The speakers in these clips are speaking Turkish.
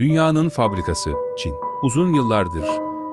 Dünyanın fabrikası Çin. Uzun yıllardır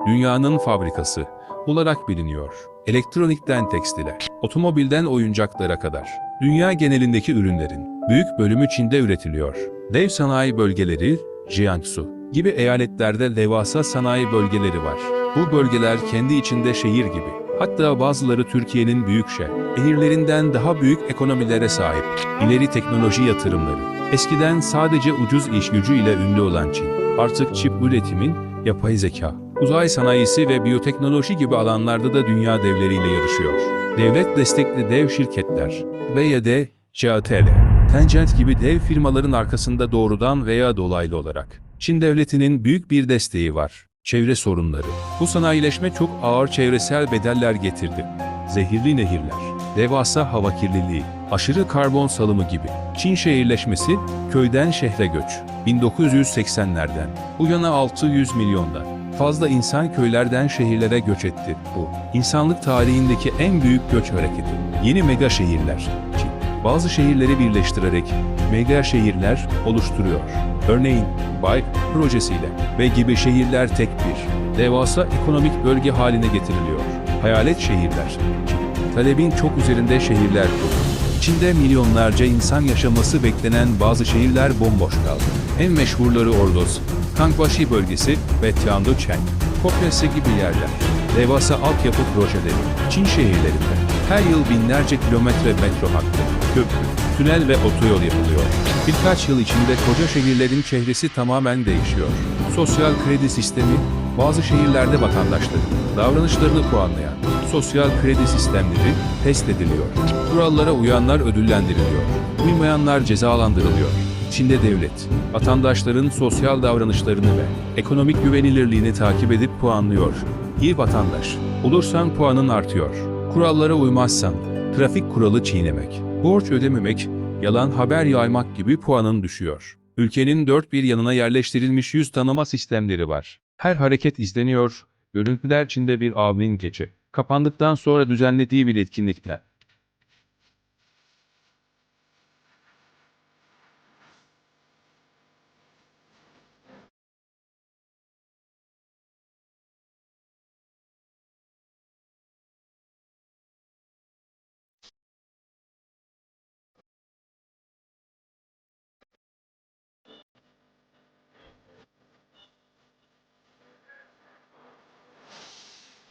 dünyanın fabrikası olarak biliniyor. Elektronikten tekstile, otomobilden oyuncaklara kadar dünya genelindeki ürünlerin büyük bölümü Çin'de üretiliyor. Dev sanayi bölgeleri, Jiangsu gibi eyaletlerde devasa sanayi bölgeleri var. Bu bölgeler kendi içinde şehir gibi. Hatta bazıları Türkiye'nin büyük şehirlerinden daha büyük ekonomilere sahip. İleri teknoloji yatırımları. Eskiden sadece ucuz iş gücü ile ünlü olan Çin, artık çip üretimin, yapay zeka, uzay sanayisi ve biyoteknoloji gibi alanlarda da dünya devleriyle yarışıyor. Devlet destekli dev şirketler, BYD, CATL, Tencent gibi dev firmaların arkasında doğrudan veya dolaylı olarak Çin devletinin büyük bir desteği var. Çevre sorunları. Bu sanayileşme çok ağır çevresel bedeller getirdi. Zehirli nehirler, devasa hava kirliliği, aşırı karbon salımı gibi. Çin şehirleşmesi, köyden şehre göç. 1980'lerden bu yana 600 milyondan fazla insan köylerden şehirlere göç etti. Bu, insanlık tarihindeki en büyük göç hareketi. Yeni mega şehirler. Çin, bazı şehirleri birleştirerek mega şehirler oluşturuyor. Örneğin, Bay projesiyle ve gibi şehirler tek bir, devasa ekonomik bölge haline getiriliyor. Hayalet şehirler. Çin, talebin çok üzerinde şehirler kurdu. İçinde milyonlarca insan yaşaması beklenen bazı şehirler bomboş kaldı. En meşhurları Ordos, Kangbashi bölgesi ve Tianducheng, Kopyası gibi yerler. Devasa altyapı projeleri, Çin şehirlerinde her yıl binlerce kilometre metro hattı, köprü, tünel ve otoyol yapılıyor. Birkaç yıl içinde koca şehirlerin çehresi tamamen değişiyor. Sosyal kredi sistemi, bazı şehirlerde vatandaşların davranışlarını puanlayan sosyal kredi sistemleri test ediliyor. Kurallara uyanlar ödüllendiriliyor. Uymayanlar cezalandırılıyor. Çin'de devlet, vatandaşların sosyal davranışlarını ve ekonomik güvenilirliğini takip edip puanlıyor. İyi vatandaş, olursan puanın artıyor. Kurallara uymazsan, trafik kuralı çiğnemek, borç ödememek, yalan haber yaymak gibi puanın düşüyor. Ülkenin dört bir yanına yerleştirilmiş yüz tanıma sistemleri var. Her hareket izleniyor, görüntüler Çin'de bir avnin gece. Kapandıktan sonra düzenlediği bir etkinlikte